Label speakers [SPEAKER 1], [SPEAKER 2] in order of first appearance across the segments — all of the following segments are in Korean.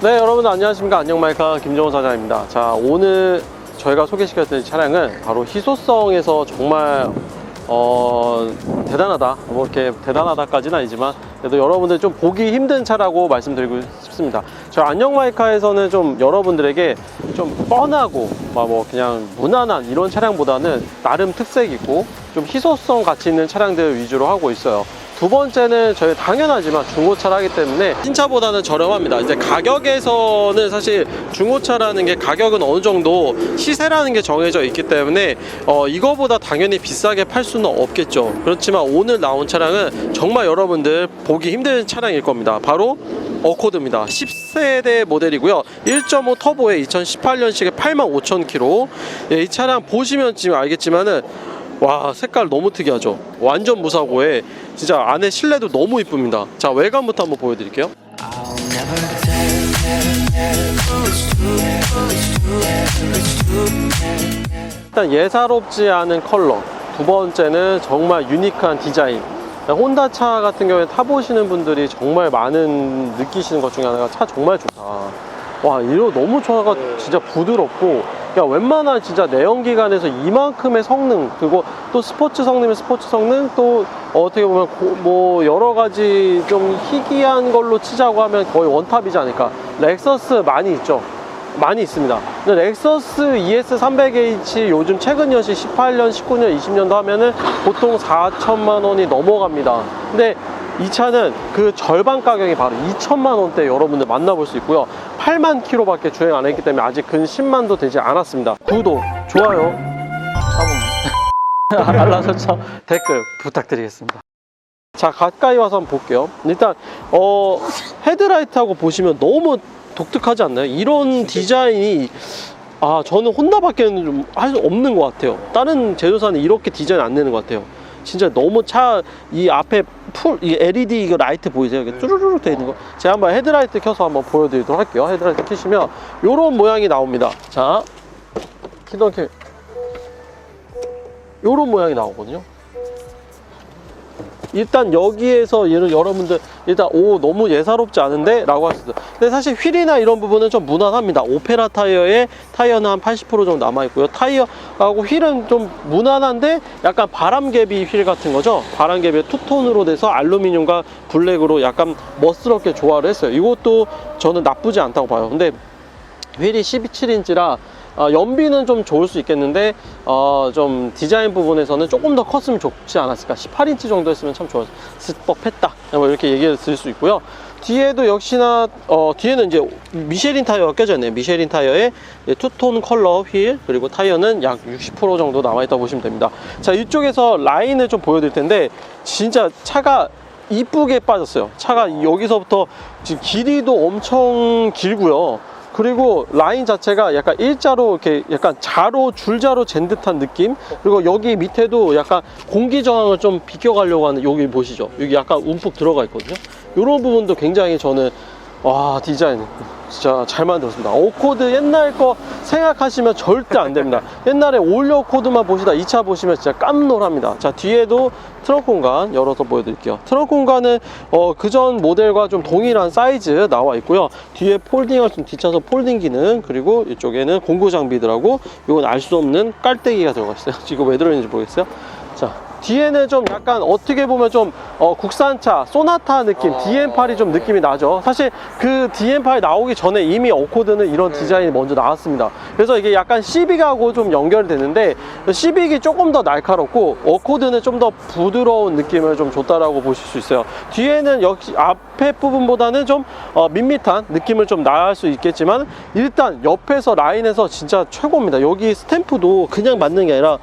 [SPEAKER 1] 네, 여러분들 안녕하십니까. 안녕마이카 김정훈 사장입니다. 자, 오늘 저희가 소개시켜드릴 차량은 바로 희소성에서 정말 어, 대단하다. 뭐 이렇게 대단하다까지는 아니지만 그래도 여러분들 좀 보기 힘든 차라고 말씀드리고 싶습니다. 저희 안녕마이카에서는 좀 여러분들에게 좀 뻔하고 막뭐 그냥 무난한 이런 차량보다는 나름 특색 있고 좀 희소성 가치 있는 차량들 위주로 하고 있어요. 두 번째는 저희 당연하지만 중고차를 하기 때문에 신차보다는 저렴합니다. 이제 가격에서는 사실 중고차라는 게 가격은 어느 정도 시세라는 게 정해져 있기 때문에 어, 이거보다 당연히 비싸게 팔 수는 없겠죠. 그렇지만 오늘 나온 차량은 정말 여러분들 보기 힘든 차량일 겁니다. 바로 어코드입니다. 10세대 모델이고요. 1.5 터보에 2018년식에 85,000km. 예, 이 차량 보시면 지금 알겠지만은 와 색깔 너무 특이하죠? 완전 무사고에 진짜 안에 실내도 너무 이쁩니다. 자 외관부터 한번 보여드릴게요. 일단 예사롭지 않은 컬러. 두 번째는 정말 유니크한 디자인. 혼다 차 같은 경우에 타보시는 분들이 정말 많은 느끼시는 것 중에 하나가 차 정말 좋다. 와 이거 너무 차가 진짜 부드럽고 야 웬만한 진짜 내연기관에서 이만큼의 성능 그리고 또 스포츠 성능이면 스포츠 성능 또 어떻게 보면 고- 뭐 여러 가지 좀 희귀한 걸로 치자고 하면 거의 원탑이지 않을까 렉서스 많이 있죠 많이 있습니다. 근데 렉서스 ES 300H 요즘 최근 연식 18년, 19년, 20년도 하면은 보통 4천만 원이 넘어갑니다. 근데 이 차는 그 절반 가격이 바로 2천만 원대 여러분들 만나볼 수 있고요. 8만 킬로밖에 주행 안 했기 때문에 아직 근 10만도 되지 않았습니다. 구독, 좋아요, 알람 설정, 댓글 부탁드리겠습니다. 자 가까이 와서 한번 볼게요 일단 어 헤드라이트하고 보시면 너무 독특하지 않나요? 이런 디자인이 아 저는 혼다밖에는 좀 할 수 없는 것 같아요 다른 제조사는 이렇게 디자인 안 내는 것 같아요 진짜 너무 차 이 앞에 풀 이 LED 이거 라이트 보이세요? 이게 쭈루루루 돼 있는 거. 제가 한번 헤드라이트 켜서 한번 보여드리도록 할게요. 헤드라이트 켜시면 이런 모양이 나옵니다. 자 키던 키 요런 모양이 나오거든요 일단 여기에서 얘를 여러분들 일단 오 너무 예사롭지 않은데? 라고 있어요. 근데 사실 휠이나 이런 부분은 좀 무난합니다. 오페라 타이어에 타이어는 한 80% 정도 남아있고요. 타이어하고 휠은 좀 무난한데 약간 바람개비 휠 같은 거죠? 바람개비 투톤으로 돼서 알루미늄과 블랙으로 약간 멋스럽게 조화를 했어요. 이것도 저는 나쁘지 않다고 봐요. 근데 휠이 12.7인치라 어, 연비는 좀 좋을 수 있겠는데 어, 좀 디자인 부분에서는 조금 더 컸으면 좋지 않았을까. 18인치 정도 했으면 참 좋았을 법했다. 뭐 이렇게 얘기를 드릴 수 있고요. 뒤에도 역시나 어, 뒤에는 이제 미쉐린 타이어가 껴져 있네요. 미쉐린 타이어에 투톤 컬러 휠 그리고 타이어는 약 60% 정도 남아있다 고 보시면 됩니다. 자 이쪽에서 라인을 좀 보여드릴 텐데 진짜 차가 이쁘게 빠졌어요. 차가 여기서부터 지금 길이도 엄청 길고요 그리고 라인 자체가 약간 일자로 이렇게 약간 자로 줄자로 잰 듯한 느낌? 그리고 여기 밑에도 약간 공기 저항을 좀 비껴가려고 하는 여기 보시죠? 여기 약간 움푹 들어가 있거든요? 이런 부분도 굉장히 저는 와 디자인 진짜 잘 만들었습니다. 오코드 옛날 거 생각하시면 절대 안 됩니다. 옛날에 올려 코드만 보시다 이차 보시면 진짜 깜놀합니다. 자 뒤에도 트렁크 공간 열어서 보여드릴게요. 트렁크 공간은 어, 그전 모델과 좀 동일한 사이즈 나와 있고요. 뒤에 수 있는 뒷차선 폴딩 기능 그리고 이쪽에는 공구 장비들하고 이건 알 수 없는 깔때기가 들어가 있어요. 지금 왜 들어있는지 모르겠어요. 자 뒤에는 좀 약간 어떻게 보면 좀 어, 국산차 소나타 느낌 DM8이 좀 느낌이 나죠. 사실 그 DM8이 나오기 전에 이미 어코드는 이런 디자인이 먼저 나왔습니다. 그래서 이게 약간 시빅하고 좀 연결이 되는데 시빅이 조금 더 날카롭고 어코드는 좀 더 부드러운 느낌을 좀 줬다라고 보실 수 있어요. 뒤에는 역시 앞에 부분보다는 좀 어, 밋밋한 느낌을 좀 나을 수 있겠지만 일단 옆에서 라인에서 진짜 최고입니다. 여기 스탬프도 그냥 맞는 게 아니라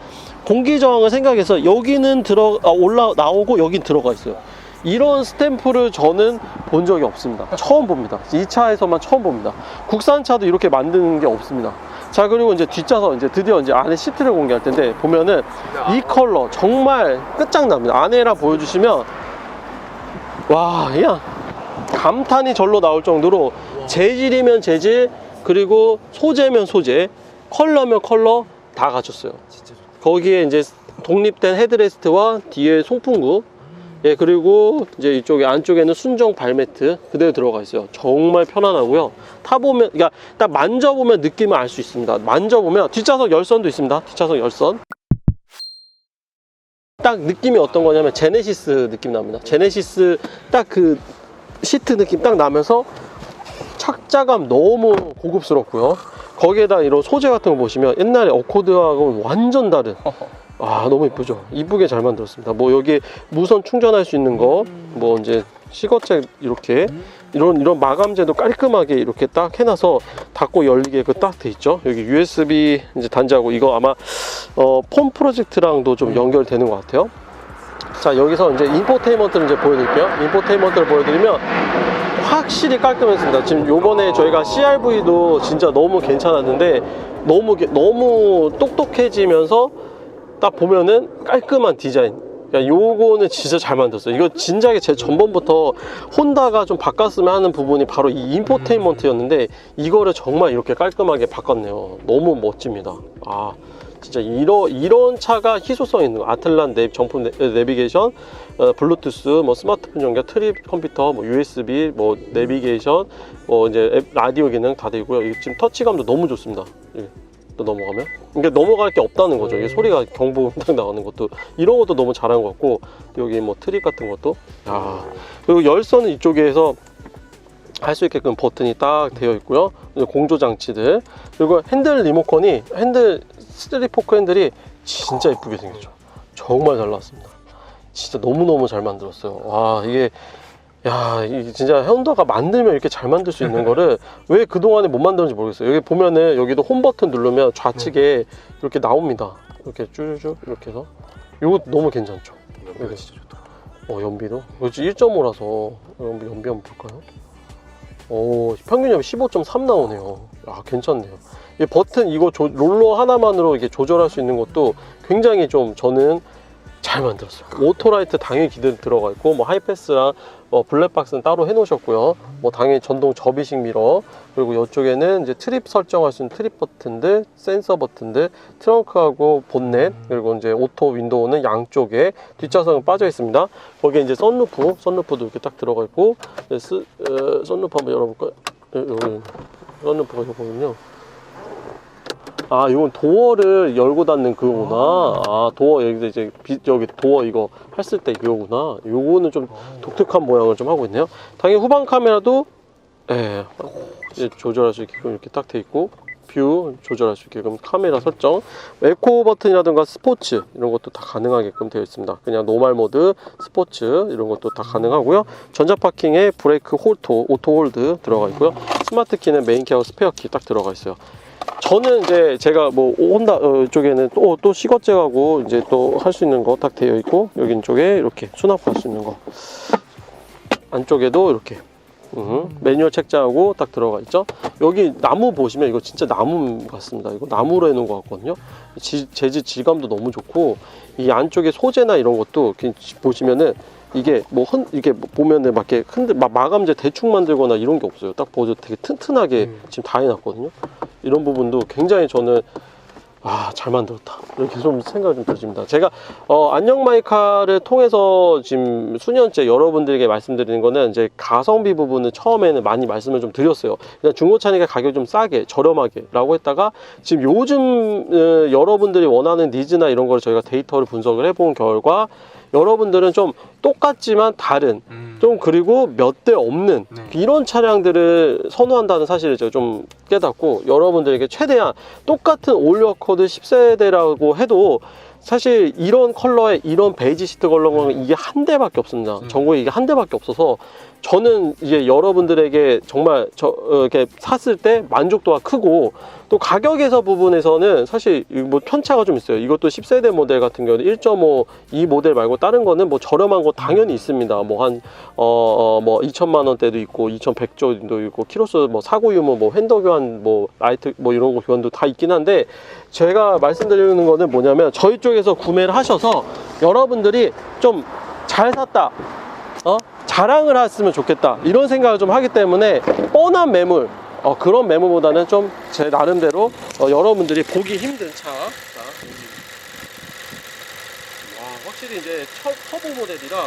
[SPEAKER 1] 공기 저항을 생각해서 여기는 들어 아, 올라 나오고 여긴 들어가 있어요. 이런 스탬프를 저는 본 적이 없습니다. 처음 봅니다. 이 차에서만 처음 봅니다. 국산차도 이렇게 만드는 게 없습니다. 자 그리고 이제 뒷좌석 이제 드디어 이제 안에 시트를 공개할 텐데 보면은 이 컬러 정말 끝장납니다. 안에라 보여주시면 와 그냥 감탄이 절로 나올 정도로 재질이면 재질 그리고 소재면 소재 컬러면 컬러 다 갖췄어요. 거기에 이제 독립된 헤드레스트와 뒤에 송풍구 예, 그리고 이제 이쪽에 안쪽에는 순정 발매트 그대로 들어가 있어요. 정말 편안하고요. 타보면, 그러니까 딱 만져보면 느낌을 알 수 있습니다. 만져보면 뒷좌석 열선도 있습니다. 뒷좌석 열선. 딱 느낌이 어떤 거냐면 제네시스 느낌 납니다. 제네시스 딱 그 시트 느낌 딱 나면서 착자감 너무 고급스럽고요. 거기에다 이런 소재 같은 거 보시면 옛날에 어코드하고 완전 다른. 아 너무 이쁘죠? 이쁘게 잘 만들었습니다. 뭐 여기 무선 충전할 수 있는 거 뭐 이제 시거잭 이렇게 이런 이런 마감재도 깔끔하게 이렇게 딱 해놔서 닫고 열리게 그 딱 돼 있죠? 여기 USB 이제 단자고 이거 아마 어폰 프로젝트랑도 좀 연결되는 것 같아요. 자 여기서 이제 인포테인먼트를 이제 보여드릴게요. 인포테인먼트를 보여드리면 확실히 깔끔했습니다. 지금 요번에 저희가 CRV도 진짜 너무 괜찮았는데 너무 게- 너무 똑똑해지면서 딱 보면은 깔끔한 디자인. 요거는 진짜 잘 만들었어요. 이거 진작에 제 전번부터 혼다가 좀 바꿨으면 하는 부분이 바로 이 인포테인먼트였는데 이거를 정말 이렇게 깔끔하게 바꿨네요. 너무 멋집니다. 아 진짜 이런 이런 차가 희소성 있는 거. 아틀란 내 정품 내, 내비게이션, 어, 블루투스, 뭐 스마트폰 연결, 트립 컴퓨터, 뭐 USB, 뭐 내비게이션, 뭐 이제 앱, 라디오 기능 다 되고요. 이게 지금 터치감도 너무 좋습니다. 예. 또 넘어가면 이게 넘어갈 게 없다는 거죠. 이게 소리가 경보 딱 나오는 것도 이런 것도 너무 잘한 것 같고 여기 뭐 트립 같은 것도 야 그리고 열선은 이쪽에서 할수 있게끔 버튼이 딱 되어 있고요. 공조 장치들 그리고 핸들 리모컨이 핸들 스트리 포크 핸들이 진짜 이쁘게 생겼죠. 정말 잘 나왔습니다. 진짜 너무너무 잘 만들었어요. 와, 이게, 야, 이게 진짜 현다가 만들면 이렇게 잘 만들 수 있는 거를 왜 그동안에 못 만들었는지 모르겠어요. 여기 보면은 여기도 홈 버튼 누르면 좌측에 이렇게 나옵니다. 이렇게 쭈쭈쭈 이렇게 해서. 이거 너무 괜찮죠?
[SPEAKER 2] 연비가 진짜 좋다.
[SPEAKER 1] 어, 연비도? 그렇지, 1.5라서 연비, 연비 한번 볼까요? 오, 평균 연비 15.3 나오네요. 아, 괜찮네요. 이 버튼 이거 조- 롤러 하나만으로 이렇게 조절할 수 있는 것도 굉장히 좀 저는 잘 만들었어요. 오토라이트 당연히 기대 들어가 있고 뭐 하이패스랑 뭐 블랙박스는 따로 해놓으셨고요. 뭐 당연히 전동 접이식 미러 그리고 이쪽에는 이제 트립 설정할 수 있는 트립 버튼들, 센서 버튼들, 트렁크하고 본넷 그리고 이제 오토 윈도우는 양쪽에 뒷좌석은 빠져 있습니다. 거기에 이제 썬루프, 썬루프도 이렇게 딱 들어가 있고 네, 스, 어, 썬루프 한번 열어볼까요? 네, 썬루프가 이거거든요. 아, 이건 도어를 열고 닫는 그거구나. 아, 도어 여기서 이제 비, 여기 도어 이거 했을 때 그거구나. 요거는 좀 독특한 모양을 좀 하고 있네요. 당연히 후방 카메라도 예, 조절할 수 있게끔 이렇게 딱 돼 있고 뷰 조절할 수 있게끔 카메라 설정. 에코 버튼이라든가 스포츠 이런 것도 다 가능하게끔 되어 있습니다. 그냥 노말 모드 스포츠 이런 것도 다 가능하고요. 전자 파킹에 브레이크 홀토 오토 홀드 들어가 있고요. 스마트 키는 메인 키하고 스페어 키 딱 들어가 있어요 저는 이제 제가 뭐 혼다 어, 쪽에는 또 또 시거잭하고 이제 또 할 수 있는 거 딱 되어 있고 여기 쪽에 이렇게 수납할 수 있는 거 안쪽에도 이렇게 음, 매뉴얼 책자하고 딱 들어가 있죠. 여기 나무 보시면 이거 진짜 나무 같습니다. 이거 나무로 해놓은 것 같거든요. 지- 재질 질감도 너무 좋고 이 안쪽에 소재나 이런 것도 보시면은 이게 뭐 흔, 이게 뭐 보면은 막 이렇게 흔들 막 마감재 대충 만들거나 이런 게 없어요. 딱 보죠 되게 튼튼하게
[SPEAKER 2] 음.
[SPEAKER 1] 지금 다 해놨거든요. 이런 부분도 굉장히 저는 아, 잘 만들었다. 이렇게 좀 생각이 좀 들어집니다. 제가, 어, 안녕 마이카를 통해서 지금 수년째 여러분들에게 말씀드리는 거는 이제 가성비 부분은 처음에는 많이 말씀을 좀 드렸어요. 그냥 중고차니까 가격이 좀 싸게, 저렴하게 라고 했다가 지금 요즘 어, 여러분들이 원하는 니즈나 이런 걸 저희가 데이터를 분석을 해본 결과 여러분들은 좀 똑같지만 다른
[SPEAKER 2] 음.
[SPEAKER 1] 좀 그리고 몇 대 없는
[SPEAKER 2] 네.
[SPEAKER 1] 이런 차량들을 선호한다는 사실을 제가 좀 깨닫고 여러분들에게 최대한 똑같은 올리어 코드 10세대라고 해도 사실 이런 컬러에 이런 베이지 시트 컬러는 이게 한 대밖에 없습니다.
[SPEAKER 2] 음.
[SPEAKER 1] 전국에 이게 한 대밖에 없어서 저는 이제 여러분들에게 정말 저 어, 이렇게 샀을 때 만족도가 크고 또 가격에서 부분에서는 사실 이뭐 편차가 좀 있어요. 이것도 10세대 모델 같은 경우는 1.5 이 모델 말고 다른 거는 뭐 저렴한 거 당연히 있습니다. 뭐한어뭐 2천만 원대도 있고 2,100조도 있고 키로수 뭐 사고 유무 뭐 핸더 교환 뭐 라이트 뭐 이런 거 교환도 다 있긴 한데 제가 말씀드리는 거는 뭐냐면 저희 쪽에 서 구매를 하셔서 여러분들이 좀 잘 샀다. 어? 자랑을 했으면 좋겠다. 이런 생각을 좀 하기 때문에 뻔한 매물, 어, 그런 매물보다는 좀 제 나름대로 어, 여러분들이 보기 힘든 차. 자, 여기. 와, 확실히 이제 첫 터보 모델이라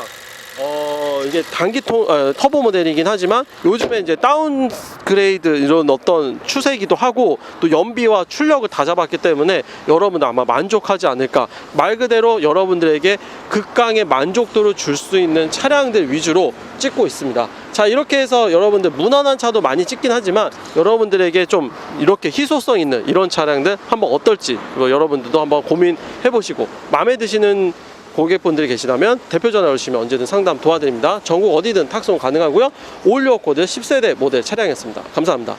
[SPEAKER 1] 어 이게 단기통 어, 터보 모델이긴 하지만 요즘에 이제 다운 그레이드 이런 어떤 추세기도 하고 또 연비와 출력을 다 잡았기 때문에 여러분들 아마 만족하지 않을까 말 그대로 여러분들에게 극강의 만족도를 줄 수 있는 차량들 위주로 찍고 있습니다. 자 이렇게 해서 여러분들 무난한 차도 많이 찍긴 하지만 여러분들에게 좀 이렇게 희소성 있는 이런 차량들 한번 어떨지 그거 여러분들도 한번 고민해 보시고 마음에 드시는 고객분들이 계시다면 대표 전화 주시면 언제든 상담 도와드립니다. 전국 어디든 탁송 가능하고요. 올리오 코드 10세대 모델 차량이었습니다. 감사합니다.